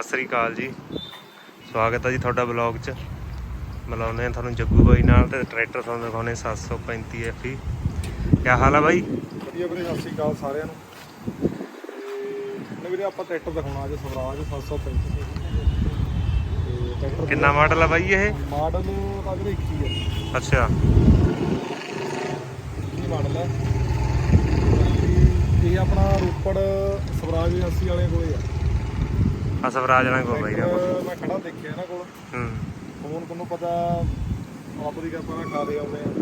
ਸਤਿ ਸ੍ਰੀ ਅਕਾਲ ਜੀ। ਸਵਾਗਤ ਹੈ ਜੀ ਤੁਹਾਡਾ ਬਲੌਗ 'ਚ। ਮਿਲਾਉਂਦੇ ਹਾਂ ਤੁਹਾਨੂੰ ਜੱਗੂ ਬਾਈ ਨਾਲ ਤੇ ਟਰੈਕਟਰ ਤੁਹਾਨੂੰ ਦਿਖਾਉਣੇ 735 FE ਕੀ ਹਾਲ ਆ ਬਾਈ? ਵਧੀਆ ਵੀਰੇ ਸਤਿ ਸ਼੍ਰੀ ਅਕਾਲ ਸਾਰਿਆਂ ਨੂੰ। ਵੀਰੇ ਆਪਾਂ ਟਰੈਕਟਰ ਦਿਖਾਉਣਾ ਅੱਜ ਸਵਰਾਜ 735 ਤੇ ਟਰੈਕਟਰ ਕਿੰਨਾ ਮਾਡਲ ਆ ਬਾਈ ਇਹ? ਮਾਡਲ ਤਾਂ ਵੀਰੇ 21 ਹੈ ਅੱਛਾ। ਕੀ ਮਾਡਲ ਹੈ ਇਹ ਆਪਣਾ ਰੋਪੜ ਸਵਰਾਜ 80 ਵਾਲੇ ਕੋਲੇ ਆ। ਆ ਸਵਰਾਜ ਨਾਲ ਕੋ ਬਾਈ ਦਾ ਟਰੈਕਟਰ ਮੈਂ ਖੜਾ ਦੇਖਿਆ ਇਹਨਾਂ ਕੋਲ। ਹੂੰ। ਫੋਨ ਤੁਹਾਨੂੰ ਪਤਾ ਆਪ ਦੀ ਕਿਰਪਾ ਨਾਲ ਖਾ ਦੇ ਆਉਂਦੇ ਆ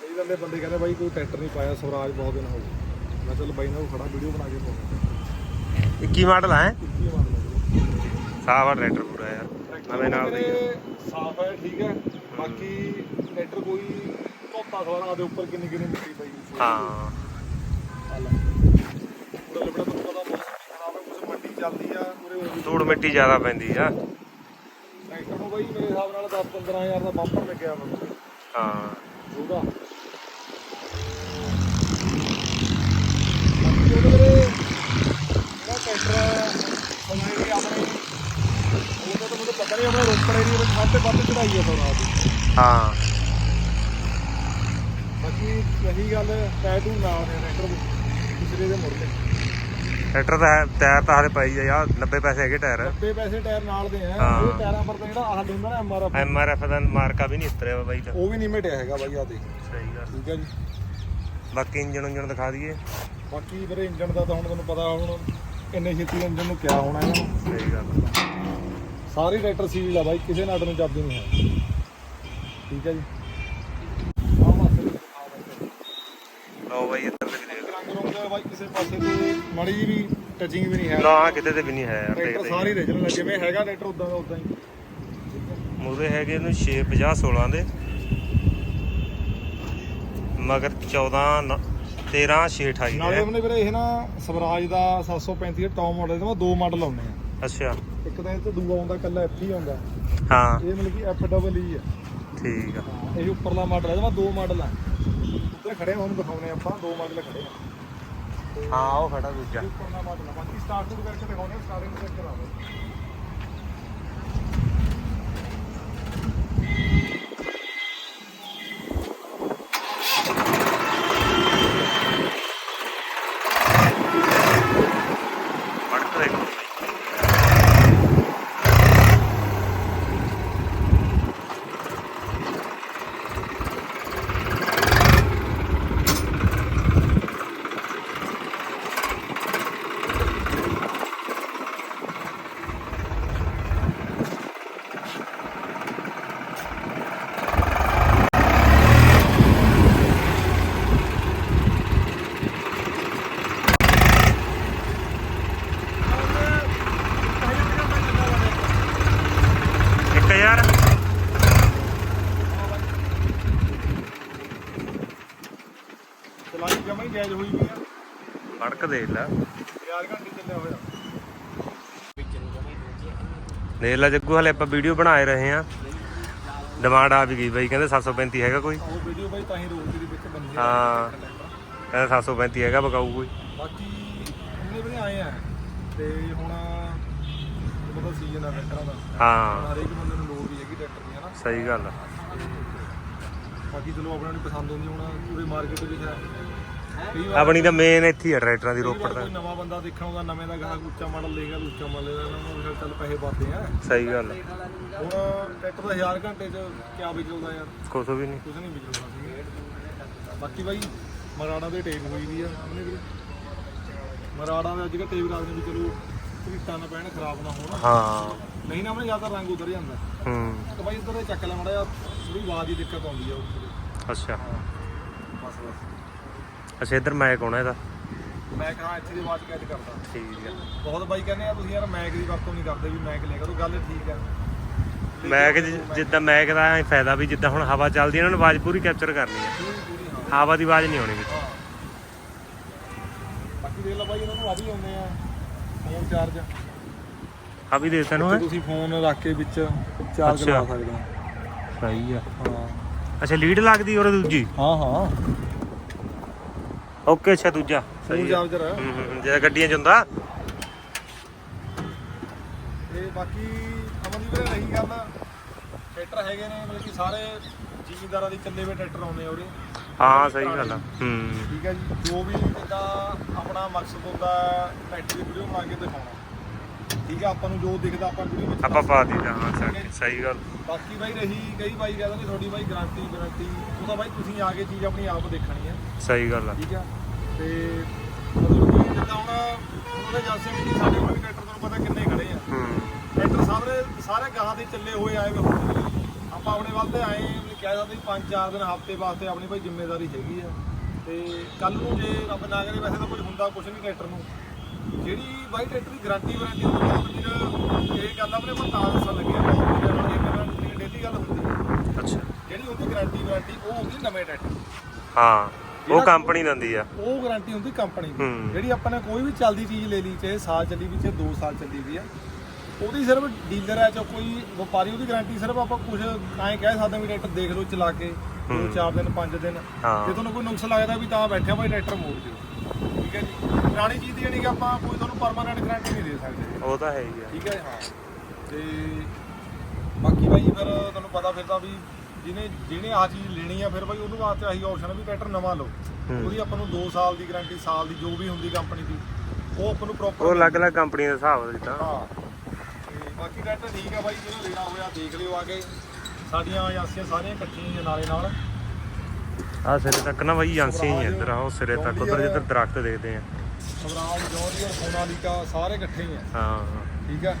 ਕਈ ਗੱਲੇ ਬੰਦੇ ਕਹਿੰਦੇ ਬਾਈ ਕੋਈ ਟਰੈਕਟਰ ਨਹੀਂ ਪਾਇਆ ਸਵਰਾਜ ਬਹੁਤ ਦਿਨ ਹੋ ਗਏ। ਮੈਂ ਚੱਲ ਬਾਈ ਨਾਲ ਖੜਾ ਵੀਡੀਓ ਬਣਾ ਕੇ ਪਾਉਂਦਾ। 21 ਮਾਡਲ ਹੈਂ? ਕੀ ਮਾਡਲ ਹੈ ਵੀਰੇ? ਸਾਫ਼ ਆ ਟਰੈਕਟਰ ਪੂਰਾ ਯਾਰ। ਨਵੇਂ ਨਾਲ ਦੇ। ਸਾਫ਼ ਹੈ ਠੀਕ ਹੈ। ਬਾਕੀ ਲੈਟਰ ਕੋਈ ਧੋਤਾ ਸਵਾਰਾ ਦੇ ਉੱਪਰ ਕਿੰਨੀ ਕਿੰਨੀ ਮਿੱਟੀ ਪਈ ਸੀ। ਹਾਂ। ਪੂਰਾ ਲੱਭੜਾ ਤੁਹਾਨੂੰ ਪਤਾ ਮੌਸਮ ਵੀ ਖਰਾਬ ਹੈ ਕੁਝ ਮੰਡੀ ਚੱਲਦੀ ਆ ਉਹ ਧੂੜ ਮਿੱਟੀ ਜ਼ਿਆਦਾ ਪੈਂਦੀ ਆ। ਟਰੈਕਟਰ ਨੂੰ ਬਾਈ ਮੇਰੇ ਹਿਸਾਬ ਨਾਲ 10 15000 ਦਾ ਬੰਪਰ ਲੱਗਿਆ ਮੈਨੂੰ ਹਾਂ। ਉਹਦਾ। ਬਾਕੀ ਉਹਦੇ ਵੀਰੇ ਜਿਹੜਾ ਟਰੈਕਟਰ ਬਣਾਏ ਕਿ ਆਪਣੇ। ਉਹਦਾ ਤਾਂ ਮੈਨੂੰ ਪਤਾ ਨਹੀਂ ਆਪਣੇ ਰੋਪੜ ਏਰੀਆ ਵਿੱਚ ਸਭ ਤੋਂ ਵੱਧ ਚੜਾਈ ਹੈ। ਬਾਕੀ ਰਹੀ ਗੱਲ ਟੈਟੂ ਨੇ ਟਰੈਕਟਰ ਪਿਛਲੇ ਦੇ ਮੁੜ ਕੇ। ਟਰੈਕਟਰ ਤਾਂ ਹੈ- ਟਾਇਰ ਤਾਂ ਹਾਲੇ ਪਾਈ ਆ ਯਾਰ 90 ਪੈਸੇ ਹੈਗੇ ਟਾਇਰ। 90 ਪੈਸੇ ਟਾਇਰ ਨਾਲ ਦੇ ਆ। ਹਾਂ। ਇਹ ਟਾਇਰਾਂ ਪਰ ਤਾਂ ਜਿਹੜਾ ਆਹ ਹੁੰਦਾ ਨਾ ਐਮਆਰਐਫ ਐਮ ਆਰ ਐਫ ਦਾ ਮਾਰਕਾ ਵੀ ਨਹੀਂ ਉਤਰਿਆ ਵਾ ਬਾਈ ਦਾ ਉਹ ਵੀ ਨਹੀਂ ਮਿਟਿਆ ਹੈਗਾ ਬਾਈ ਆ ਦੇ ਸਹੀ ਗੱਲ। ਠੀਕ ਹੈ ਜੀ। ਬਾਕੀ ਇੰਜਣ ਉਂਜਣ ਦਿਖਾ ਦਈਏ। ਬਾਕੀ ਮੇਰੇ ਇੰਜਨ ਦਾ ਤਾਂ ਹੁਣ ਤੁਹਾਨੂੰ ਪਤਾ ਹੁਣ ਇੰਨੇ ਛੇਤੀ ਇੰਜਨ ਨੂੰ ਕਿਆ ਹੋਣਾ ਇਹਨਾਂ ਨੂੰ ਸਹੀ ਗੱਲ। ਸਾਰੀ ਟਰੈਕਟਰ ਸੀਲ ਆ ਬਾਈ ਕਿਸੇ ਨਾਟ ਨੂੰ ਚਾਬੀ ਨਹੀਂ ਹੈ। ਠੀਕ ਹੈ ਜੀ। ਆਹ ਵੀ ਦਿਖਾ ਦਿੰਦੇ। ਲਓ ਬਾਈ ਇੱਧਰ ਤੇ ਵੀ ਦੇਖ ਰੰਗ ਰੁੰਗ ਦਾ ਬਾਈ ਕਿਸੇ ਪਾਸੇ ਤੇ ਮੜੀ ਜਿਹੀ ਵੀ ਟਚਿੰਗ ਵੀ ਨਹੀਂ ਹੈ। ਨਾ ਕਿਤੇ ਤੇ ਵੀ ਨਹੀਂ ਹੈ ਯਾਰ ਟਰੈਕਟਰ ਦੇਖਦੇ ਸਾਰੀ ਰੀਜਨਲ ਜਿਵੇਂ ਹੈਗਾ ਟਰੈਕਟਰ ਉਦਾਂ ਦਾ ਉਦਾਂ ਹੀ। ਮੂਰੇ ਹੈਗੇ ਇਹਨੂੰ 6 50 16 ਦੇ। ਮਗਰ 14 ਨ- 13 6 28 ਨਾਲੇ ਦੇ ਉਹਨੇ ਵੀਰੇ ਇਹ ਨਾ ਸਵਰਾਜ ਦਾ 735 ਦਾ ਟੌਪ ਮਾਡਲ ਦਾ ਦੋ ਮਾਡਲ ਆਉਂਦੇ ਆ। ਅੱਛਾ। ਇੱਕ ਤਾਂ ਇਹ ਤੇ ਦੂਆ ਆਉਂਦਾ ਕੱਲਾ ਐਫ ਹੀ ਆਉਂਦਾ। ਹਾਂ। ਇਹ ਮਤਲਬ ਕਿ ਐਫ ਡਬਲ ਈ ਹੈ ਠੀਕ ਆ। ਹਾਂ, ਇਹ ਉੱਪਰਲਾ ਮਾਡਲ ਹੈ ਇਹਦਾ ਦੋ ਮਾਡਲ ਆ। ਉੱਤੇ ਖੜੇ ਆ ਦਿਖਾਉਣੇ ਆਪਾਂ ਦੋ ਮਾਡਲ ਖੜੇ ਆ। ਹਾਂ ਉਹ ਖੜਾ ਦੂਜਾ। ਬਾਕੀ ਸਟਾਰਟ ਕਰਕੇ ਦਿਖਾਉਣੇ ਸਟਾਰਟਿੰਗ ਚੈੱਕ ਕਰਾਓ ਫੜਕ ਦੇਖੋ ਇੱਕ ਹਜ਼ਾਰ ਚਲਾਈ ਜਮਾ ਹੀ ਜਾਇਜ਼ ਹੋਈ ਵੀ ਆ। ਫੜਕ ਦੇਖ ਲੈ। 4 ਘੰਟੇ ਚੱਲਿਆ ਹੋਇਆ। ਦੇਖ ਲੈ ਜੱਗੂ ਹਲੇ ਆਪਾਂ ਵੀਡੀਓ ਬਣਾ ਹੀ ਰਹੇ ਆ ਡਿਮਾਂਡ ਆ ਵੀ ਗਈ ਬਾਈ ਕਹਿੰਦੇ 735 ਹੈਗਾ ਕੋਈ। ਉਹ ਵੀਡੀਓ ਬਾਈ ਤਾਂ ਹੀ ਰੋਕ ਦੇ ਵਿੱਚ ਬੰਦੇ ਹਾਂ। ਕਹਿੰਦੇ 735 ਹੈਗਾ ਬਕਾਊ ਕੋਈ। ਬਾਕੀ ਉਹਨੇ ਵੀ ਆਏ ਆ ਤੇ ਹੁਣ ਪਤਾ ਸੀਜ਼ਨ ਆ ਟਰੈਕਟਰਾਂ ਦਾ। ਹਾਂ। ਹਰੇਕ ਬੰਦੇ ਨੂੰ ਲੋੜ ਵੀ ਹੈਗੀ ਟਰੈਕਟਰ ਦੀ ਹਨਾ ਸਹੀ ਗੱਲ ਆ। ਬਾਕੀ ਚਲੋ ਆਪਣਾ ਨੂੰ ਪਸੰਦ ਹੁੰਦੀ ਹੁਣ ਪੂਰੇ ਮਾਰਕੀਟ ਵਿੱਚ ਹੈ। ਕਈ ਵਾਰ ਆਪਣੀ ਤਾਂ ਮੇਨ ਇੱਥੇ ਹੀ ਟਰੈਕਟਰਾਂ ਦੀ ਰੋਪੜ ਵਾਰ ਦਾ ਨਵਾਂ ਬੰਦਾ ਦੇਖਣ ਆਉਂਦਾ ਨਵੇਂ ਦਾ ਗਾਹਕ ਉੱਚਾ ਮਾਡਲ ਲੇਗਾ ਉੱਚਾ ਮਾਡਲ ਲੇਗਾ ਇਹਨਾਂ ਨੂੰ ਚੱਲ ਪੈਸੇ ਬਾਤੇ ਆ। ਸਹੀ ਗੱਲ। ਹੁਣ ਟਰੈਕਟਰ ਦਾ 1000 ਘੰਟੇ ਚ ਕਿਆ ਵਿਚਲਦਾ ਯਾਰ? ਕੁਛ ਵੀ ਨਹੀਂ। ਕੁਝ ਨਹੀਂ ਵਿਚਲਦਾ ਸੀ। ਬਾਕੀ ਬਾਈ ਮਰਾੜਾ ਦੇ ਟੇਪ ਹੋਈ ਵੀ ਆ ਉਹਨੇ ਵੀ ਮਰਾੜਾ ਦੇ ਅੱਜ ਕੱਲ੍ਹ ਟੇਪ ਰੱਖਦੇ ਵੀ ਚਲੋ ਢੀਟਾਂ ਨਾ ਪੈਣ ਖਰਾਬ ਨਾ ਹੋਣ। ਹਾਂ। ਨਹੀਂ ਨਾ ਆਪਣੇ ਜ਼ਿਆਦਾ ਰੰਗ ਉਤਰ ਜਾਂਦਾ। ਹੂੰ। ਤੇ ਬਾਈ ਇੱਧਰ ਚੱਕ ਲੈ ਮੜਾ ਥੋੜੀ ਆਵਾਜ਼ ਦੀ ਦਿੱਕਤ ਆਉਂਦੀ ਆ ਉਹ ਅੱਛਾ। ਬਸ ਬਸ। ਅੱਛਾ ਇੱਧਰ ਮੈਕ ਆਉਣਾ ਇਹਦਾ। ਮੈਂ ਕਹਾਂ ਇੱਥੇ ਦੀ ਆਵਾਜ਼ ਕੈਚ ਕਰਦਾ। ਠੀਕ ਆ। ਬਹੁਤ ਬਾਈ ਕਹਿੰਦੇ ਆ ਤੁਸੀਂ ਯਾਰ ਮੈਕ ਦੀ ਵਰਤੋਂ ਨਹੀਂ ਕਰਦੇ ਵੀ ਮੈਕ ਲੈ ਕਰੋ ਗੱਲ ਠੀਕ ਆ। ਮੈਕ ਜਿ- ਜਿੱਦਾਂ ਮੈਕ ਦਾ ਐਂ ਫਾਇਦਾ ਵੀ ਜਿੱਦਾਂ ਹੁਣ ਹਵਾ ਚੱਲਦੀ ਹੈ ਇਹਨਾਂ ਨੂੰ ਆਵਾਜ਼ ਪੂਰੀ ਕੈਪਚਰ ਕਰਨੀ ਹੈ ਪੂਰੀ ਪੂਰੀ ਹਾਂ। ਹਵਾ ਦੀ ਆਵਾਜ਼ ਨਹੀਂ ਆਉਣੀ ਵਿੱਚ। ਹਾਂ। ਬਾਕੀ ਦੇਖ ਲਓ ਬਾਈ ਇਹਨਾਂ ਨੂੰ ਆ ਵੀ ਆਉਂਦੇ ਆ ਫੋਨ ਚਾਰਜ ਆ ਵੀ ਦੇ ਤੈਨੂੰ ਤੁਸੀਂ ਫੋਨ ਰੱਖ ਕੇ ਵਿੱਚ ਚਾਰਜ ਅੱਛਾ। ਲਗਾ ਸਕਦੇ ਹੋ। ਸਹੀ ਆ। ਹਾਂ। ਅੱਛਾ ਲੀਡ ਲੱਗਦੀ ਔਰ ਦੂਜੀ? ਹਾਂ ਹਾਂ। ਓਕੇ ਅੱਛਾ ਦੂਜਾ। ਸਹੀ ਆ ਚਾਰਜਰ ਹੂੰ ਹੂੰ ਜਿਹੜਾ ਗੱਡੀਆਂ 'ਚ ਹੁੰਦਾ। ਬਾਕੀ ਅਮਨ ਜੀ ਵੀਰੇ ਰਹੀ ਗੱਲ ਟਰੈਕਟਰ ਹੈਗੇ ਨੇ ਮਤਲਬ ਕਿ ਸਾਰੇ ਜ਼ਿਮੀਂਦਾਰਾਂ ਦੀ ਚੱਲੇ ਹੋਏ ਟਰੈਕਟਰ ਆਉਂਦੇ ਆ ਉਰੇ। ਹਾਂ ਸਹੀ ਗੱਲ ਆ। ਹੂੰ। ਠੀਕ ਹੈ ਜੀ। ਜੋ ਵੀ ਜਿੱਦਾਂ ਆਪਣਾ ਮਕਸਦ ਹੁੰਦਾ ਟਰੈਕਟਰ ਦੀ ਵੀਡੀਓ ਬਣਾ ਕੇ ਦਿਖਾਉਣਾ। ਠੀਕ ਹੈ ਆਪਾਂ ਨੂੰ ਜੋ ਦਿਖਦਾ ਆਪਾਂ ਵੀਡੀਓ ਵਿੱਚ ਆਪਾਂ ਪਾ ਦਿੱਤਾ ਹਾਂ। ਸਹੀ- ਸਹੀ ਗੱਲ। ਬਾਕੀ ਬਾਈ ਰਹੀ ਕਈ ਬਾਈ ਕਹਿੰਦੇ ਨੇ ਤੁਹਾਡੀ ਬਾਈ ਗਾਰੰਟੀ ਗਾਰੰਟੀ ਉਹ ਤਾਂ ਬਾਈ ਤੁਸੀਂ ਆ ਕੇ ਚੀਜ਼ ਆਪਣੀ ਆਪ ਦੇਖਣੀ ਹੈ। ਸਹੀ ਗੱਲ ਆ। ਠੀਕ ਆ? ਤੇ ਮਤਲਬ ਕਿ ਜਿੱਦਾਂ ਹੁਣ ਉਹਦੇ ਜਾਂਸੇ ਵੀ ਸਾਡੇ ਕੋਲ ਵੀ ਟਰੈਕਟਰ ਤੁਹਾਨੂੰ ਪਤਾ ਕਿੰਨੇ ਖੜੇ ਆ। ਹੂੰ। ਟਰੈਕਟਰ ਸਾਰੇ ਸਾਰੇ ਗਾਹਾਂ ਦੇ ਚੱਲੇ ਹੋਏ ਆਏ ਵੇ ਨੇ। ਆਪਾਂ ਆਪਣੇ ਵੱਲ ਤੇ ਆਏ ਵੀ ਕਹਿ ਸਕਦੇ ਵੀ ਪੰਜ ਚਾਰ ਦਿਨ ਹਫ਼ਤੇ ਵਾਸਤੇ ਆਪਣੀ ਭਾਈ ਜ਼ਿੰਮੇਵਾਰੀ ਹੈਗੀ ਆ। ਤੇ ਕੱਲ ਨੂੰ ਜੇ ਰੱਬ ਨਾ ਕਰੇ ਵੈਸੇ ਤਾਂ ਕੁਝ ਹੁੰਦਾ ਕੁਝ ਨਹੀਂ ਟਰੈਕਟਰ ਨੂੰ। ਜਿਹੜੀ ਬਾਈ ਟਰੈਕਟਰ ਦੀ ਗਾਰੰਟੀ ਵਾਰੰਟੀ ਉਹ ਬਹੁਤ ਵੀਰ ਇਹ ਗੱਲ ਆਪਣੇ ਕੋਲ ਤਾਂ ਦੱਸਣ ਲੱਗੇ ਆ ਬਹੁਤ ਵੀਰ ਨਾਲ ਇਹ ਡੇਲੀ ਗੱਲ ਹੁੰਦੀ ਹੈ। ਅੱਛਾ। ਜਿਹੜੀ ਉਹਦੀ ਗਾਰੰਟੀ ਵਾਰੰਟੀ ਉਹ ਹੁੰਦੀ ਨਵੇਂ ਟਰੈਕਟਰ ਹਾਂ ਉਹ ਕੰਪਨੀ ਦਿੰਦੀ ਆ। ਉਹ ਗਾਰੰਟੀ ਹੁੰਦੀ ਕੰਪਨੀ ਦੀ। ਹੂੰ। ਜਿਹੜੀ ਆਪਾਂ ਨੇ ਕੋਈ ਵੀ ਚੱਲਦੀ ਚੀਜ਼ ਲੈ ਲਈ ਚਾਹੇ ਸਾਲ ਚੱਲੀ ਵੀ ਚਾਹੇ 2 ਸਾਲ ਚੱਲੀ ਵੀ ਆ ਉਹਦੀ ਸਿਰਫ ਡੀਲਰ ਹੈ ਜਾਂ ਕੋਈ ਵਪਾਰੀ ਉਹਦੀ ਗਾਰੰਟੀ ਸਿਰਫ ਆਪਾਂ ਕੁਝ ਐਂ ਕਹਿ ਸਕਦੇ ਹਾਂ ਵੀ ਟਰੈਕਟਰ ਦੇਖ ਲਓ ਚਲਾ ਕੇ ਦੋ ਹੂੰ। ਚਾਰ ਦਿਨ ਪੰਜ ਦਿਨ। ਹਾਂ। ਜੇ ਤੁਹਾਨੂੰ ਕੋਈ ਨੁਕਸ ਲੱਗਦਾ ਵੀ ਤਾਂ ਬੈਠਿਆ ਭਾਈ ਟਰੈਕਟਰ ਮੋੜ ਦਿਓ। ਠੀਕ ਹੈ ਜੀ? ਪੁਰਾਣੀ ਚੀਜ਼ ਦੀ ਯਾਨੀ ਕਿ ਆਪਾਂ ਕੋਈ ਤੁਹਾਨੂੰ ਪਰਮਾਨੈਂਟ ਗਾਰੰਟੀ ਨਹੀਂ ਦੇ ਸਕਦੇ। ਉਹ ਤਾਂ ਹੈ ਹੀ ਆ। ਠੀਕ ਹੈ ਹਾਂ। ਤੇ ਬਾਕੀ ਭਾਈ ਫਿਰ ਤੁਹਾਨੂੰ ਪਤਾ ਫਿਰ ਤਾਂ ਵੀ ਜਿਹਨੇ ਜਿਹਨੇ ਆ ਚੀਜ਼ ਲੈਣੀ ਆ ਫਿਰ ਭਾਈ ਉਹਨੂੰ ਵਾਸਤੇ ਆਹੀ ਆਪਸ਼ਨ ਵੀ ਟਰੈਕਟਰ ਨਵਾਂ ਲਓ। ਉਹਦੀ ਆਪਾਂ ਨੂੰ 2 ਸਾਲ ਦੀ ਗਾਰੰਟੀ ਸਾਲ ਦੀ ਜੋ ਵੀ ਹੁੰਦੀ ਕੰਪਨੀ ਦੀ ਉਹ ਆਪਾਂ ਨੂੰ ਉਹ ਪ੍ਰੋਪਰ ਅਲੱਗ-ਅਲੱਗ ਕੰਪਨੀ ਦੇ ਹਿਸਾਬ ਜਿੱਦਾਂ ਹਾਂ। ਤੇ ਬਾਕੀ ਟਰੈਕਟਰ ਠੀਕ ਆ ਬਾਈ ਜਿਹਨੂੰ ਲੈਣਾ ਹੋਇਆ ਦੇਖ ਲਿਓ ਆ ਕੇ। ਸਾਡੀਆਂ ਏਜੰਸੀਆਂ ਸਾਰੀਆਂ ਇਕੱਠੀਆਂ ਆ ਨਾਲੇ ਨਾਲ। ਆ ਸਿਰੇ ਤੱਕ ਨਾ ਬਾਈ ਏਜੰਸੀਆਂ ਹੀ ਆ ਇੱਧਰ ਆਹ ਸਿਰੇ ਤੱਕ। ਉਧਰ ਜਿੱਧਰ ਦਰਖਤ ਦੇਖਦੇ ਆ। ਸਵਰਾਜ ਜੌਂਡੀਅਰ ਸੋਨਾਲੀਕਾ ਸਾਰੇ ਇਕੱਠੇ ਹੀ ਆ। ਹਾਂ। ਠੀਕ ਆ?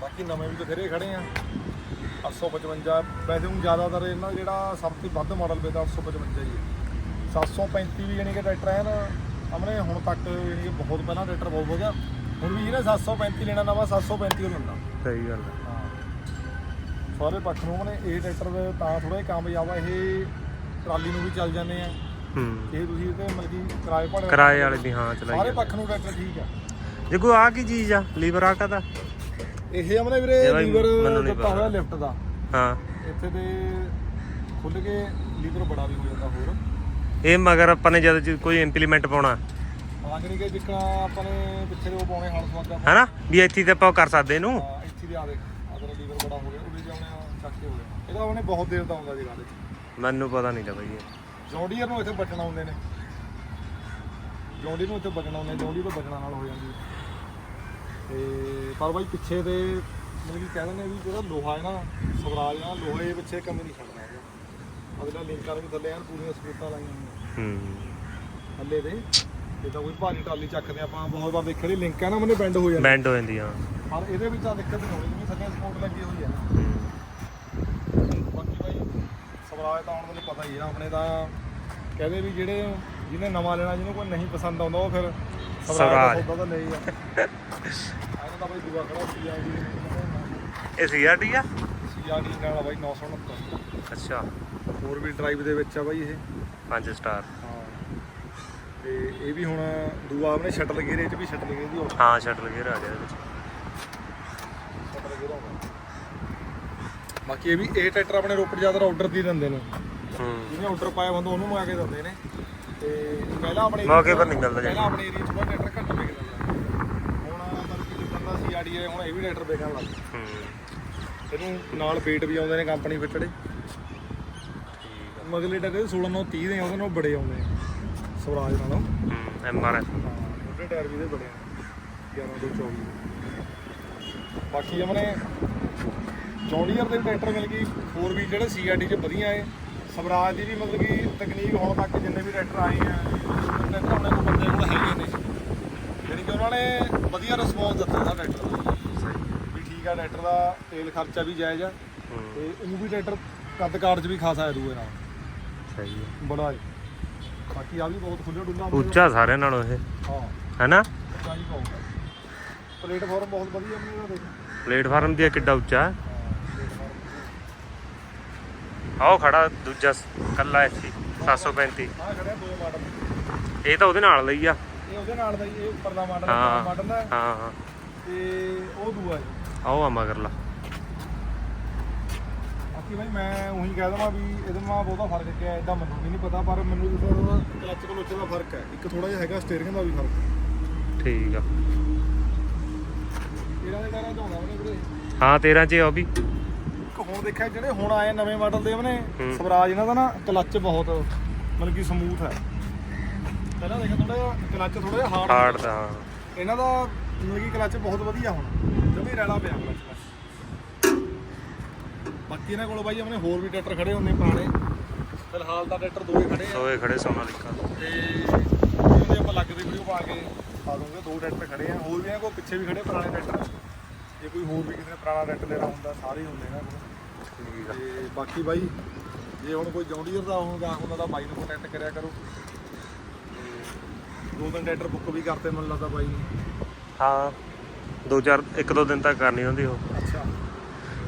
ਬਾਕੀ ਨਵੇਂ ਵੀ ਬਥੇਰੇ ਖੜੇ ਆ। 855 ਵੈਸੇ ਹੁਣ ਜ਼ਿਆਦਾਤਰ ਇਹਨਾਂ ਦਾ ਜਿਹੜਾ ਸਭ ਤੋਂ ਵੱਧ ਮਾਡਲ ਪੈਦਾ 855 ਹੀ ਹੈ 735 ਵੀ ਯਾਨੀ ਕਿ ਟਰੈਕਟਰ ਹੈ ਨਾ ਹਮਨੇ ਹੁਣ ਤੱਕ ਯਾਨੀ ਕਿ ਬਹੁਤ ਪਹਿਲਾਂ ਟਰੈਕਟਰ ਬਹੁਤ ਹੋ ਗਿਆ। ਹੁਣ ਵੀ ਜਿਹਨੇ 735 ਲੈਣਾ ਨਵਾਂ 735 ਉਹ ਲੈਂਦਾ ਸਹੀ ਗੱਲ ਆ। ਹਾਂ। ਸਾਰੇ ਪੱਖ ਨੂੰ ਉਹਨੇ ਇਹ ਟਰੈਕਟਰ ਤਾਂ ਥੋੜਾ ਜਿਹਾ ਕਾਮਯਾਬ ਆ। ਇਹ ਟਰਾਲੀ ਨੂੰ ਵੀ ਚੱਲ ਜਾਂਦੇ ਆ। ਹੂੰ। ਇਹ ਤੁਸੀਂ ਮਤਲਬ ਕਿ ਕਿਰਾਏ ਭਾੜੇ ਕਿਰਾਏ ਵਾਲੇ ਦੀ ਹਾਂ ਸਾਰੇ ਚਲਾਈ ਪੱਖ ਨੂੰ ਟਰੈਕਟਰ ਠੀਕ ਆ। ਜੇ ਕੋਈ ਆ ਕੀ ਚੀਜ਼ ਆ ਲੀਵਰ ਆ ਕਦਾ ਇਹ ਹਮਨੇ ਵੀਰੇ ਇਹ ਬਾਈ ਲੀਵਰ ਮੈਨੂੰ ਨਹੀਂ ਦਿੱਤਾ ਪਤਾ। ਹੋਇਆ ਲਿਫਟ ਦਾ। ਹਾਂ। ਇੱਥੇ ਤੇ ਖੁੱਲ ਕੇ ਲੀਵਰ ਬੜਾ ਵੀ ਹੋ ਜਾਂਦਾ ਹੋਰ। ਇਹ ਮਗਰ ਆਪਾਂ ਨੇ ਜਦ ਕੋਈ ਇੰਪਲੀਮੈਂਟ ਪਾਉਣਾ। ਆ ਜਿਹੜੀ ਕਿ ਜਿੱਕਣਾ ਆਪਾਂ ਨੇ ਪਿੱਛੇ ਦੇ ਉਹ ਪਾਉਣੇ ਹਲ ਸਵਾਗਾ ਹੈਨਾ? ਵੀ ਇੱਥੇ ਤੇ ਆਪਾਂ ਉਹ ਕਰ ਸਕਦੇ ਇਹਨੂੰ। ਇੱਥੇ ਦੇ ਆ ਅਦਰ ਲੀਵਰ ਬੜਾ ਹੋ ਗਿਆ ਉਹਦੇ ਜਾਉਣੇ ਚੱਕ ਕੇ ਹੋ ਗਿਆ। ਇਹਦਾ ਉਹਨੇ ਬਹੁਤ ਦੇਰ ਦਾ ਆਉਂਦਾ ਜੀ ਗੱਲ ਮੈਨੂੰ ਪਤਾ ਨਹੀਂ ਤਾਂ ਬਈ ਇਹ। ਜੌਂਡੀਅਰ ਨੂੰ ਇੱਥੇ ਬਟਨ ਆਉਂਦੇ ਨੇ। ਜੌਂਡੀ ਨੂੰ ਇੱਥੇ ਬਟਨ ਆਉਂਦੇ ਜੌਂਡੀ ਤੋਂ ਬਟਨਾਂ ਨਾਲ ਹੋ ਜਾਂਦੀ ਤੇ ਪਰ ਬਾਈ ਪਿੱਛੇ ਦੇ ਮਤਲਬ ਕਿ ਕਹਿ ਦਿੰਦੇ ਆ ਵੀ ਜਿਹੜਾ ਲੋਹਾ ਹੈ ਨਾ ਸਵਰਾਜ ਨਾਲ ਲੋਹੇ ਪਿੱਛੇ ਕਮੀ ਨਹੀਂ ਛੱਡਦਾ ਹੈਗਾ। ਅਗਲਾ ਲਿੰਕਾਂ ਵੀ ਥੱਲੇ ਐਨ ਪੂਰੀਆਂ ਸਪੂਤਾਂ ਲਾਈਆਂ ਹੋਈਆਂ। ਹੂੰ। ਥੱਲੇ ਦੇ ਜਿੱਦਾਂ ਕੋਈ ਭਾਰੀ ਟਰਾਲੀ ਚੱਕਦੇ ਆਪਾਂ ਬਹੁਤ ਵਾਰ ਦੇਖਿਆ ਲਿੰਕ ਹੈ ਨਾ ਉਹਨੇ ਬੈਂਡ ਹੋ ਜਾਂਦਾ। ਬੈਂਡ ਹੋ ਜਾਂਦੀ ਆ ਪਰ ਇਹਦੇ ਵਿੱਚ ਆ ਦਿੱਕਤ ਨਹੀਂ ਹੋਣੀ ਕਿਉਂਕਿ ਥੱਲੇ ਸਪੋਰਟ ਲੱਗੀ ਹੋਈ ਹੈ ਹੂੰ। ਸਵਰਾਜ ਤਾਂ ਹੁਣ ਮੈਨੂੰ ਪਤਾ ਹੀ ਹੈ ਆਪਣੇ ਤਾਂ ਕਹਿੰਦੇ ਵੀ ਜਿਹੜੇ ਜਿਹਨੇ ਨਵਾਂ ਲੈਣਾ ਜਿਹਨੂੰ ਕੋਈ ਨਹੀਂ ਪਸੰਦ ਆਉਂਦਾ ਉਹ ਫਿਰ ਸਵਰਾਜ। ਦਾ ਸੌਦਾ ਤਾਂ ਲਈ ਆ। ਆਹ ਤਾਂ ਭਾਈ ਦੂਆ ਖੜਾ ਸੀਆਰਡੀ ਇਹ ਸੀਆਰਟੀ ਆ? ਸੀਆਰਡੀ ਨਾਲ ਆ ਬਾਈ 969 ਅੱਛਾ। ਫੋਰ ਵੀ ਡਰਾਈਵ ਦੇ ਵਿੱਚ ਆ ਬਾਈ ਇਹ। 5 ਸਟਾਰ ਹਾਂ। ਤੇ ਇਹ ਵੀ ਹੁਣ ਦੂਆ ਆਪਣੇ ਸ਼ਟਲ ਗੇਰੇ ਚ ਵੀ ਸ਼ਟਲ ਗੇਰੇ ਦੀ ਹਾਂ ਸ਼ਟਲ ਗੇਅਰ ਆ ਗਿਆ ਇਹਦੇ ਵਿੱਚ ਸ਼ਟਲ ਗੇਅਰ ਆਉਂਦਾ ਬਾਕੀ ਇਹ ਵੀ ਇਹ ਟਰੈਕਟਰ ਆਪਣੇ ਰੋਪੜ ਜ਼ਿਆਦਾ ਆਰਡਰ ਦੀ ਦਿੰਦੇ ਨੇ। ਹੂੰ। ਜਿਹਨੇ ਆਰਡਰ ਪਾਇਆ ਹੁੰਦਾ ਉਹਨੂੰ ਮੰਗਾ ਕੇ ਦਿੰਦੇ ਨੇ। ਤੇ ਪਹਿਲਾਂ ਆਪਣੇ ਮੌਕੇ ਪਰ ਨਹੀਂ ਮਿਲਦਾ ਪਹਿਲਾਂ ਆਪਣੇ ਏਰੀਆ 'ਚ ਥੋੜਾ ਟਰੈਕਟਰ ਘੱਟ ਵਿਕਦਾ ਸੀ ਹੁਣ ਮਤਲਬ ਕਿ ਜਿੱਦਾਂ ਦਾ ਸੀਆਰਡੀ ਹੈ ਹੁਣ ਇਹ ਵੀ ਟਰੈਕਟਰ ਵਿਕਣ ਲੱਗ ਗਿਆ ਹੂੰ। ਇਹਨੂੰ ਨਾਲ ਵੇਟ ਵੀ ਆਉਂਦੇ ਨੇ ਕੰਪਨੀ ਫਿੱਟੜੇ ਮਗਲੇ ਟਾਇਰ 16 9 30 ਦੇ ਉਹਦੇ ਨਾਲ ਬੜੇ ਆਉਂਦੇ ਆ ਸਵਰਾਜ ਨਾਲੋਂ। ਹੂੰ ਐਮਆਰਐਫ ਹਾਂ ਛੋਟੇ ਟਾਇਰ ਵੀ ਇਹਦੇ ਬੜੇ ਆ। 11 ਤੋਂ 24 ਬਾਕੀ ਆਪਣੇ ਜੌਂਡੀਅਰ ਦੇ ਟਰੈਕਟਰ ਮਿਲ ਗਈ 4V ਜਿਹੜੇ ਸੀਆਰਡੀ 'ਚ ਵਧੀਆ ਏ ਸਵਰਾਜ ਦੀ ਵੀ ਮਤਲਬ ਕਿ ਤਕਨੀਕ ਹੁਣ ਤੱਕ ਜਿੰਨੇ ਵੀ ਟਰੈਕਟਰ ਆਏ ਆ ਟਰੈਕਟਰ ਉਹਨਾਂ ਕੋਲ ਬੰਦੇ ਕੋਲ ਹੈਗੇ ਨੇ। ਜਿਹੜੀ ਕਿ ਉਹਨਾਂ ਨੇ ਵਧੀਆ ਰਿਸਪੌਂਸ ਦਿੱਤਾ ਇਹਦਾ ਟਰੈਕਟਰ ਦਾ। ਵੀ ਠੀਕ ਆ ਟਰੈਕਟਰ ਦਾ ਤੇਲ ਖਰਚਾ ਵੀ ਜਾਇਜ਼ ਆ ਤੇ ਉਹ ਵੀ ਟਰੈਕਟਰ ਕੱਦ ਕਾਠ 'ਚ ਵੀ ਖਾਸਾ ਦੂਏ ਨਾਲ। ਸਹੀ ਹੈ ਬੜਾ ਏ ਬਾਕੀ ਆ ਵੀ ਬਹੁਤ ਖੁੱਲ੍ਹਾ ਡੁੱਲਾ ਉੱਚਾ ਸਾਰਿਆਂ ਨਾਲੋਂ ਇਹ ਹਾਂ। ਹੈਨਾ? ਪਲੇਟਫਾਰਮ ਬਹੁਤ ਵਧੀਆ ਮੈਨੂੰ ਇਹਦਾ ਦੇਖ ਪਲੇਟਫਾਰਮ ਦੀ ਕਿੱਡਾ ਉੱਚਾ। ਹਾਂ ਆਓ ਖੜਾ ਦੂਜਾ ਕੱਲਾ ਇੱਥੇ 735 ਆ ਖੜਿਆ ਦੋ ਮਾਡਲ ਇਹ ਤਾਂ ਉਹਦੇ ਨਾਲ ਲਈ ਆ। ਇਹ ਉਹਦੇ ਨਾਲ ਦਾ ਹੀ ਇਹ ਉੱਪਰਲਾ ਮਾਡਲ ਹਾਂ। ਮਾਡਲ ਦਾ। ਹੈ ਹਾਂ। ਹਾਂ ਤੇ ਉਹ ਦੂਆ ਹੈ ਆਓ ਆ ਮਗਰਲਾ। ਬਾਕੀ ਭਾਈ ਮੈਂ ਉਹੀ ਕਹਿ ਦਵਾਂ ਵੀ ਇਹਦੇ ਨਾਲ ਬਹੁਤਾ ਫ਼ਰਕ ਕਿਆ ਇਦਾਂ ਮੈਨੂੰ ਵੀ ਨਹੀਂ ਪਤਾ ਪਰ ਮੈਨੂੰ ਥੋੜਾ ਕਲੱਚ ਕਲੋਚ ਦਾ ਫ਼ਰਕ ਹੈ। ਇੱਕ ਥੋੜਾ ਜਿਹਾ ਹੈਗਾ ਸਟੀਅਰਿੰਗ ਦਾ ਵੀ ਫ਼ਰਕ। ਠੀਕ ਆ। 13 ਦੇ ਟਾਇਰਾਂ ਚ ਆਉਂਦਾ ਉਹਨੇ ਵੀਰੇ। ਹਾਂ 13 ਚ ਆ ਉਹ ਵੀ। ਹੁਣ ਦੇਖਿਆ ਜਿਹੜੇ ਹੁਣ ਆਏ ਨਵੇਂ ਮਾਡਲ ਦੇ ਉਹਨੇ। ਸਵਰਾਜ ਇਹਨਾਂ ਦਾ ਨਾ ਕਲੱਚ ਬਹੁਤ ਮਤਲਬ ਕਿ ਸਮੂਥ ਹੈ। ਪਹਿਲਾਂ ਦੇਖਿਆ ਥੋੜਾ ਜਿਹਾ ਕਲੱਚ ਥੋੜਾ ਜਿਹਾ ਹਾਰਡ ਹਾਰਡ ਦਾ ਇਹਨਾਂ ਦਾ ਮਤਲਬ ਕਿ ਕਲੱਚ ਬਹੁਤ ਵਧੀਆ ਹੁਣ ਜਮੀ ਰੈਲਾ ਪਿਆ ਕਲੱਚ ਦਾ। ਬਾਕੀ ਇਹਨਾਂ ਕੋਲ ਬਾਈ ਆਪਣੇ ਹੋਰ ਵੀ ਟਰੈਕਟਰ ਖੜੇ ਹੁੰਦੇ ਪੁਰਾਣੇ। ਫਿਲਹਾਲ ਤਾਂ ਟਰੈਕਟਰ ਦੋਵੇਂ ਖੜੇ ਆ। ਸੋਏ ਖੜੇ ਸੋਨਾਲੀਕਾ ਤੇ ਉਹਦੇ ਆਪਾਂ ਲੱਗ ਦੇ ਵੀਡੀਓ ਪਾ ਕੇ ਪਾ ਦੂੰਗੇ ਦੋ ਟਰੈਕਟਰ ਖੜੇ ਆ। ਹੋਰ ਵੀ ਇਹਨਾਂ ਕੋਲ ਪਿੱਛੇ ਵੀ ਖੜੇ ਪੁਰਾਣੇ ਟਰੈਕਟਰ। ਜੇ ਕੋਈ ਹੋਰ ਵੀ ਕਿਸੇ ਨੇ ਪੁਰਾਣਾ ਟਰੈਕਟਰ ਲੈਣਾ ਹੁੰਦਾ ਸਾਰੇ ਹੁੰਦੇ ਇਹਨਾਂ ਕੋਲ। ਠੀਕ ਆ। ਤੇ ਬਾਕੀ ਬਾਈ ਜੇ ਹੁਣ ਕੋਈ ਜੌਂਡੀਅਰ ਦਾ ਹੋਊਗਾ ਉਹਨਾਂ ਦਾ ਬਾਈ ਨੂੰ ਕੰਟੈਕਟ ਕਰਿਆ ਕਰੋ। ਤੇ ਦੋ ਤਿੰਨ ਟਰੈਕਟਰ ਬੁੱਕ ਵੀ ਕਰਤੇ ਮੈਨੂੰ ਲੱਗਦਾ ਬਾਈ ਨੇ। ਹਾਂ ਦੋ ਚਾਰ ਇੱਕ ਦੋ ਦਿਨ ਤੱਕ ਕਰਨੀ ਹੁੰਦੀ ਉਹ। ਅੱਛਾ।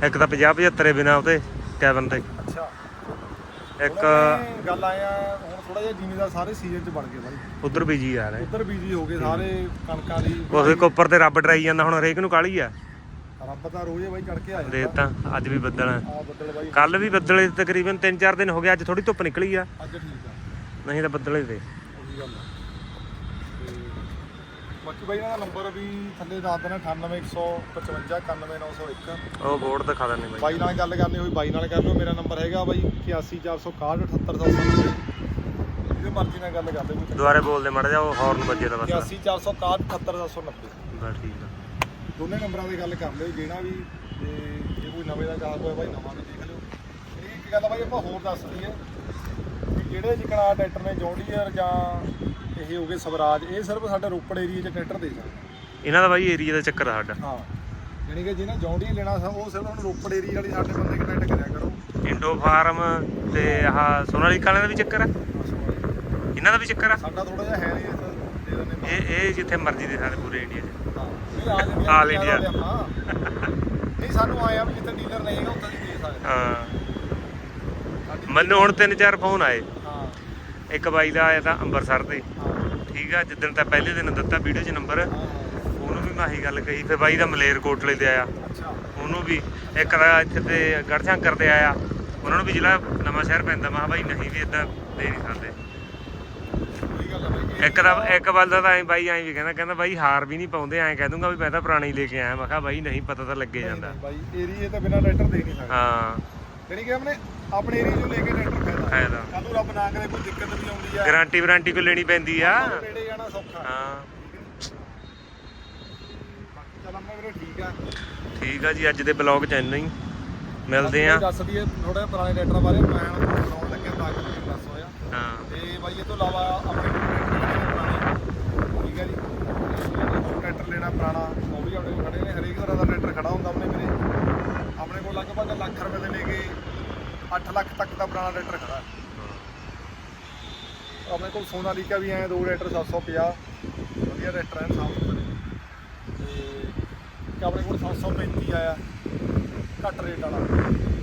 ਇੱਕ ਤਾਂ 50 75 ਬਿਨਾ ਉਹਤੇ ਕੈਬਨ ਤੇ। ਅੱਛਾ। ਇੱਕ ਗੱਲ ਆਇਆ ਹੁਣ ਥੋੜਾ ਜਿਹਾ ਜ਼ਿਮੀਦਾਰ ਸਾਰੇ ਸੀਜ਼ਨ ਚ ਬਣ ਗਏ ਬਾਈ। ਉਧਰ ਬੀਜੀ ਆ ਰਹੇ। ਉੱਧਰ ਬੀਜੀ ਹੋ ਗਏ ਸਾਰੇ ਕਣਕਾਂ ਦੀ। ਉਹਦੇ ਕੋਪਰ ਤੇ ਰੱਬ ਡਰਾਈ ਜਾਂਦਾ ਹੁਣ ਹਰੇਕ ਨੂੰ ਕਾਲੀ ਆ। ਰੱਬ ਤਾਂ ਰੋਜ਼ ਹੀ ਬਾਈ ਚੜ ਕੇ ਆ ਜਾਂਦਾ। ਤਾਂ ਅੱਜ ਵੀ ਬੱਦਲ ਆ। ਆ ਬੱਦਲ ਬਾਈ। ਕੱਲ ਵੀ ਬੱਦਲ ਸੀ ਤਕਰੀਬਨ 3-4 ਦਿਨ ਹੋ ਗਏ ਅੱਜ ਥੋੜੀ ਧੁੱਪ ਨਿਕਲੀ ਆ। ਅੱਜ ਠੀਕ ਆ। ਨਹੀਂ ਤਾਂ ਬੱਦਲ ਹੀ ਤੇ। ਉਹੀ ਗੱਲ ਆ। ਤੇ ਬਾਕੀ ਬਾਈ ਇਹਨਾਂ ਦਾ ਨੰਬਰ ਵੀ ਥੱਲੇ ਦੱਸ ਦੇਣਾ 98155 91901 ਉਹ ਬੋਰਡ ਦਿਖਾ ਦਿੰਦੇ ਬਾਈ। ਬਾਈ ਨਾਲ ਗੱਲ ਕਰਨੀ ਹੋਈ ਬਾਈ ਨਾਲ ਕਰ ਲਓ ਮੇਰਾ ਨੰਬਰ ਹੈਗਾ ਬਾਈ 81461 78790 ਜਿਹਦੇ ਮਰਜ਼ੀ ਨਾਲ ਗੱਲ ਕਰ ਲਿਓ ਕੋਈ ਦੁਬਾਰੇ ਬੋਲਦੇ ਮੜ ਜਾ ਉਹ ਹਾਰਨ ਵੱਜੇ ਦਾ ਬਸ। 81461 78790 ਬਸ ਠੀਕ ਆ। ਦੋਨੇ ਨੰਬਰਾਂ ਦੀ ਗੱਲ ਕਰ ਲਿਓ ਜਿਹੜਾ ਵੀ ਤੇ ਜੇ ਕੋਈ ਨਵੇਂ ਦਾ ਗਾਹਕ ਹੋਇਆ ਬਾਈ ਨਵਾਂ ਵੀ ਦੇਖ ਲਿਓ। ਇਹ ਇੱਕ ਗੱਲ ਬਾਈ ਆਪਾਂ ਹੋਰ ਦੱਸ ਦਈਏ ਕਿ ਜਿਹੜੇ ਜਿਕਣਾ ਟਰੈਕਟਰ ਨੇ ਜੌਂਡੀਅਰ ਜਾਂ ਇਹ ਹੋ ਗਏ ਸਵਰਾਜ ਇਹ ਸਿਰਫ ਸਾਡੇ ਰੋਪੜ ਏਰੀਆ 'ਚ ਟਰੈਕਟਰ ਦੇ ਸਕਦੇ। ਇਹਨਾਂ ਦਾ ਬਾਈ ਏਰੀਆ ਦਾ ਚੱਕਰ ਆ ਸਾਡਾ। ਹਾਂ ਯਾਨੀ ਕਿ ਜਿਹਨੇ ਜੌਂਡੀਅਰ ਲੈਣਾ ਸਾ ਉਹ ਸਿਰਫ ਹੁਣ ਰੋਪੜ ਏਰੀਆ ਵਾਲੀ ਸਾਡੇ ਬੰਦੇ ਕੰਟੈਕਟ ਕਰਿਆ ਕਰੋ। ਇੰਡੋ ਫਾਰਮ ਤੇ ਆਹ ਸੋਨਾਲੀਕਾ ਵਾਲਿਆਂ ਦਾ ਵੀ ਚੱਕਰ ਆ। ਇਹਨਾਂ ਦਾ ਵੀ ਚੱਕਰ ਆ। ਸਾਡਾ ਥੋੜਾ ਜਿਹਾ ਹੈ ਨਹੀਂ ਇਹ ਇਹ ਜਿੱਥੇ ਮਰਜ਼ੀ ਦੇ ਸਾਰੇ ਪੂਰੇ ਇੰਡੀਆ ਹਾਂ ਆਲ। ਇੰਡੀਆ ਨਹੀਂ ਸਾਨੂੰ ਆਇਆ ਵੀ ਜਿੱਥੇ ਡੀਲਰ ਨਹੀਂ ਹੈਗਾ ਉੱਥੇ ਦੀ ਦੇ ਸਕਦੇ। ਹਾਂ। ਮੈਨੂੰ ਹੁਣ ਤਿੰਨ ਚਾਰ ਫੋਨ ਆਏ। ਹਾਂ। ਇੱਕ ਬਾਈ ਦਾ ਆਇਆ ਤਾਂ ਅੰਮ੍ਰਿਤਸਰ ਹਾਂ। ਠੀਕ ਆ ਜਿੱਦਣ ਤਾਂ ਪਹਿਲੇ ਦਿਨ ਦਿੱਤਾ ਵੀਡੀਓ 'ਚ ਨੰਬਰ। ਉਹਨੂੰ ਵੀ ਮੈਂ ਆਹੀ ਗੱਲ ਕਹੀ ਫਿਰ ਬਾਈ ਦਾ ਮਲੇਰ ਕੋਟਲੇ ਤੇ ਆਇਆ। ਉਹਨੂੰ ਵੀ ਇੱਕ ਦਾ ਇੱਥੇ ਤੇ ਗੜਸ਼ੰਕਰ ਤੇ ਆਇਆ। ਉਹਨਾਂ ਨੂੰ ਵੀ ਜ਼ਿਲ੍ਹਾ ਨਵਾਂ ਸ਼ਹਿਰ ਪੈਂਦਾ। ਮੈਂ ਬਾਈ ਨਹੀਂ ਵੀ ਇਦਾਂ ਦੇ ਨਹੀਂ ਸਕਦੇ ਇੱਕ ਦਾ ਇੱਕ ਬੰਦਾ ਤਾਂ ਐਂ ਬਾਈ ਐਂ ਵੀ ਕਹਿੰਦਾ ਕਹਿੰਦਾ ਬਾਈ ਹਾਰ ਵੀ ਨਹੀਂ ਪਾਉਂਦੇ ਐਂ ਕਹਿ ਦੂੰਗਾ ਵੀ ਮੈਂ ਤਾਂ ਪੁਰਾਣੀ ਲੈ ਕੇ ਆਇਆ। ਮੈਂ ਕਿਹਾ ਬਾਈ ਨਹੀਂ ਪਤਾ ਤਾਂ ਲੱਗੇ ਜਾਂਦਾ। ਬਾਈ ਏਰੀਏ ਤੇ ਬਿਨਾ ਟਰੈਕਟਰ ਦੇ ਨਹੀਂ ਸਕਦੇ। ਹਾਂ। ਯਾਨੀ ਕਿ ਆਪਣੇ ਆਪਣੇ ਏਰੀਏ ਚੋਂ ਲੈ ਕੇ ਟਰੈਕਟਰ ਫਾਇਦਾ। ਫਾਇਦਾ। ਕੱਲ ਨੂੰ ਰੱਬ ਨਾ ਕਰੇ ਕੋਈ ਦਿੱਕਤ ਵੀ ਆਉਂਦੀ ਆ। ਗਾਰੰਟੀ ਵਾਰੰਟੀ ਕੋਈ ਲੈਣੀ ਪੈਂਦੀ ਆ। ਨੇੜੇ ਜਾਣਾ ਸੌਖਾ। ਹਾਂ। ਠੀਕ ਆ। ਠੀਕ ਆ ਜੀ ਅੱਜ ਦੇ ਬਲੌਗ 'ਚ ਇੰਨਾ ਹੀ। ਮਿਲਦੇ ਆ। ਦੱਸ ਦਈਏ ਥੋੜਾ ਪੁਰਾਣੇ ਟਰੈਕਟਰ ਬਾਰੇ ਮੈਂ ਬਣਾਉਣ ਲੱਗਿਆ ਤਾਂ ਕਿ ਦੱਸ ਹੋਇਆ। ਹਾਂ। ਤੇ ਬਾਈ ਇਹ ਤੋਂ ਇਲਾਵਾ ਆਪਣੇ ਕੋਲ ਟਰੈਕਟਰ ਪੁਰਾਣੇ ਠੀਕ ਹੈ ਜੀ ਤੇ ਹੋਰ ਟਰੈਕਟਰ ਲੈਣਾ ਪੁਰਾਣਾ ਉਹ ਵੀ ਆਪਣੇ ਕੋਲ ਖੜੇ ਨੇ ਹਰੇਕ ਤਰ੍ਹਾਂ ਦਾ ਟਰੈਕਟਰ ਖੜਾ ਹੁੰਦਾ ਆਪਣੇ ਵੀਰੇ ਆਪਣੇ ਕੋਲ ਲਗਭਗ ਲੱਖ ਰੁਪਏ ਦੇ ਲੈ ਕੇ 8 ਲੱਖ ਤੱਕ ਦਾ ਪੁਰਾਣਾ ਟਰੈਕਟਰ ਖੜਾ ਹੈ। ਆਪਣੇ ਕੋਲ ਸੋਨਾਲੀਕਾ ਵੀ ਆਏ ਦੋ ਟਰੈਕਟਰ 750 ਵਧੀਆ ਟਰੈਕਟਰ ਹੈ ਸਾਫ਼ ਸੁਥਰੇ। ਤੇ ਆਪਣੇ ਕੋਲ 735 ਆਇਆ ਘੱਟ ਰੇਟ ਵਾਲਾ।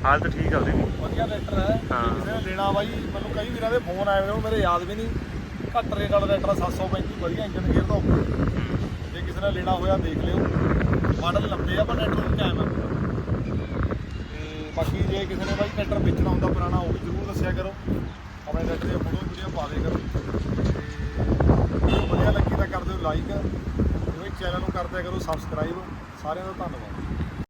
ਹਾਲਤ ਠੀਕ ਆ ਉਹਦੀ। ਵੀ ਵਧੀਆ ਟਰੈਕਟਰ ਹੈ। ਕਿਸੇ ਨੇ ਲੈਣਾ ਬਾਈ ਮੈਨੂੰ ਕਈ ਵੀਰਾਂ ਦੇ ਫੋਨ ਆਏ ਹੋਏ ਨੇ, ਉਹ ਮੇਰੇ ਯਾਦ ਵੀ ਨਹੀਂ। ਘੱਟ ਰੇਟ ਵਾਲਾ ਟਰੈਕਟਰ 735 ਵਧੀਆ ਇੰਜਨ ਗੇਅਰ ਦਾ ਉੱਪਰ। ਜੇ ਕਿਸੇ ਨੇ ਲੈਣਾ ਹੋਇਆ ਦੇਖ ਲਿਓ। ਮਾਡਲ ਲੰਬੇ ਆ ਪਰ ਟਰੈਕਟਰ ਕਾਇਮ ਆ। ਤੇ ਬਾਕੀ ਜੇ ਕਿਸੇ ਨੇ ਬਾਈ ਟਰੈਕਟਰ ਵੇਚਣਾ ਹੁੰਦਾ ਪੁਰਾਣਾ ਉਹ ਵੀ ਜ਼ਰੂਰ ਦੱਸਿਆ ਕਰੋ। ਆਪਣੇ ਟਰੈਕਟਰ ਦੀਆਂ ਫੋਟੋ ਵੀਡੀਓ ਪਾ ਦੇ ਕਰੋ। ਤੇ ਵਧੀਆ ਲੱਗੀ ਤਾਂ ਕਰ ਦਿਓ ਲਾਈਕ ਜਿਵੇਂ ਚੈਨਲ ਨੂੰ ਕਰ ਕਰੋ ਸਬਸਕ੍ਰਾਈਬ ਸਾਰਿਆਂ ਦਾ ਧੰਨਵਾਦ।